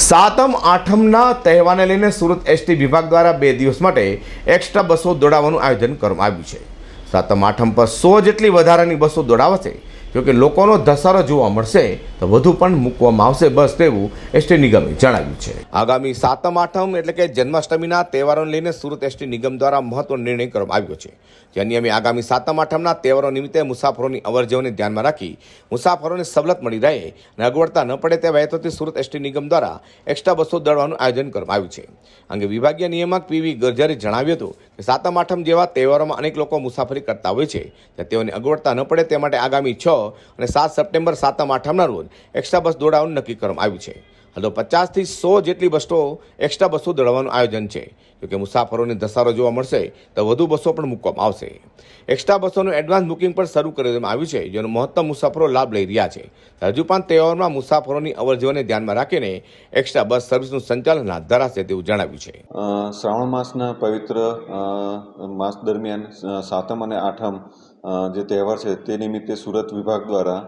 સાતમ, આઠમના તહેવારને લઈને સુરત એસટી વિભાગ દ્વારા બે દિવસ માટે એક્સ્ટ્રા બસો દોડાવવાનું આયોજન કરવામાં આવ્યું છે. સાતમ, આઠમ પર સો જેટલી વધારાની બસો દોડાવાશે જોકે લોકોનો ધસારો જોવા મળશે તો વધુ પણ મૂકવામાં આવશે બસ તેવું એસટી નિગમે જણાવ્યું છે. આગામી સાતમ, આઠમ એટલે કે જન્માષ્ટમીના તહેવારોને લઈને સુરત એસટી નિગમ દ્વારા મહત્વનો નિર્ણય કરવામાં આવ્યો છે. જે નિયમે આગામી સાતમ, આઠમના તહેવારો નિમિત્તે મુસાફરોની અવરજવરને ધ્યાનમાં રાખી મુસાફરોને સવલત મળી રહે અને અગવડતા ન પડે તેવા હેતુથી સુરત એસટી નિગમ દ્વારા એક્સ્ટ્રા બસો દળવાનું આયોજન કરવામાં આવ્યું છે. અંગે વિભાગીય નિયામક પીવી ગરજારે જણાવ્યું હતું સાતમ, આઠમ જેવા તહેવારોમાં અનેક લોકો મુસાફરી કરતા હોય છે. ત્યાં તેઓને અગવડતા ન પડે તે માટે આગામી છ અને સાત સપ્ટેમ્બર, સાતમ, આઠમના રોજ એક્સ્ટ્રા બસ દોડાવવાનું નક્કી કરવામાં આવ્યું છે. હાલ, પચાસથી સો જેટલી બસો એક્સ્ટ્રા બસો દોડાવવાનું આયોજન છે. જોકે મુસાફરોને ધસારો જોવા મળશે, તો વધુ બસો પણ મૂકવામાં આવશે. એક્સ્ટ્રા બસોનું એડવાન્સ બુકિંગ પણ શરૂ કરી દેવામાં આવ્યું છે, જેનો મહત્તમ મુસાફરો લાભ લઈ રહ્યા છે. હજુ પણ તહેવારમાં મુસાફરોની અવરજવરને ધ્યાનમાં રાખીને એક્સ્ટ્રા બસ સર્વિસનું સંચાલન હાથ ધરાશે તેવું જણાવ્યું છે. શ્રાવણ માસના પવિત્ર માસ દરમિયાન સાતમ અને આઠમ જે તહેવાર છે તે નિમિત્તે સુરત વિભાગ દ્વારા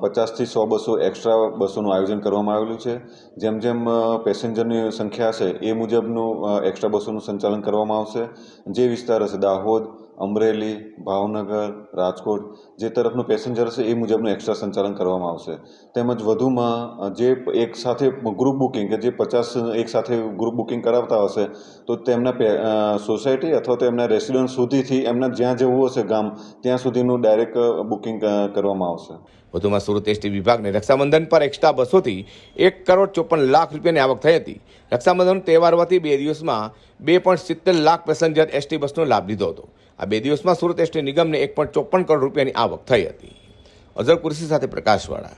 પચાસથી સો બસો એક્સ્ટ્રા બસોનું આયોજન કરવામાં આવેલું છે. જેમ જેમ પેસેન્જરની સંખ્યા હશે એ મુજબનું એક્સ્ટ્રા બસોનું સંચાલન કરવામાં આવશે. જે વિસ્તાર હશે દાહોદ અમરેલી, ભાવનગર, રાજકોટ જે તરફનું પેસેન્જર હશે એ મુજબનું એક્સ્ટ્રા સંચાલન કરવામાં આવશે. તેમજ વધુમાં જે એક સાથે ગ્રુપ બુકિંગ કે જે પચાસ એક સાથે ગ્રુપ બુકિંગ કરાવતા હશે, તો તેમના સોસાયટી અથવા તો એમના રેસિડન્ટ સુધીથી એમના જ્યાં જવું હશે ગામ, ત્યાં સુધીનું ડાયરેક્ટ બુકિંગ કરવામાં આવશે. વધુમાં સુરત એસટી વિભાગને રક્ષાબંધન પર એક્સ્ટ્રા બસોથી એક કરોડ ચોપન લાખ રૂપિયાની આવક થઈ હતી. રક્ષાબંધન તહેવાર હોવાથી બે દિવસમાં બે પોઈન્ટ સિત્તેર લાખ પેસેન્જર એસટી બસનો લાભ લીધો હતો. આ બે દિવસમાં સુરત એસટી નિગમને એક પોઈન્ટ ચોપન કરોડ રૂપિયાની આવક થઈ હતી. અઝર કુરશી સાથે પ્રકાશવાળા.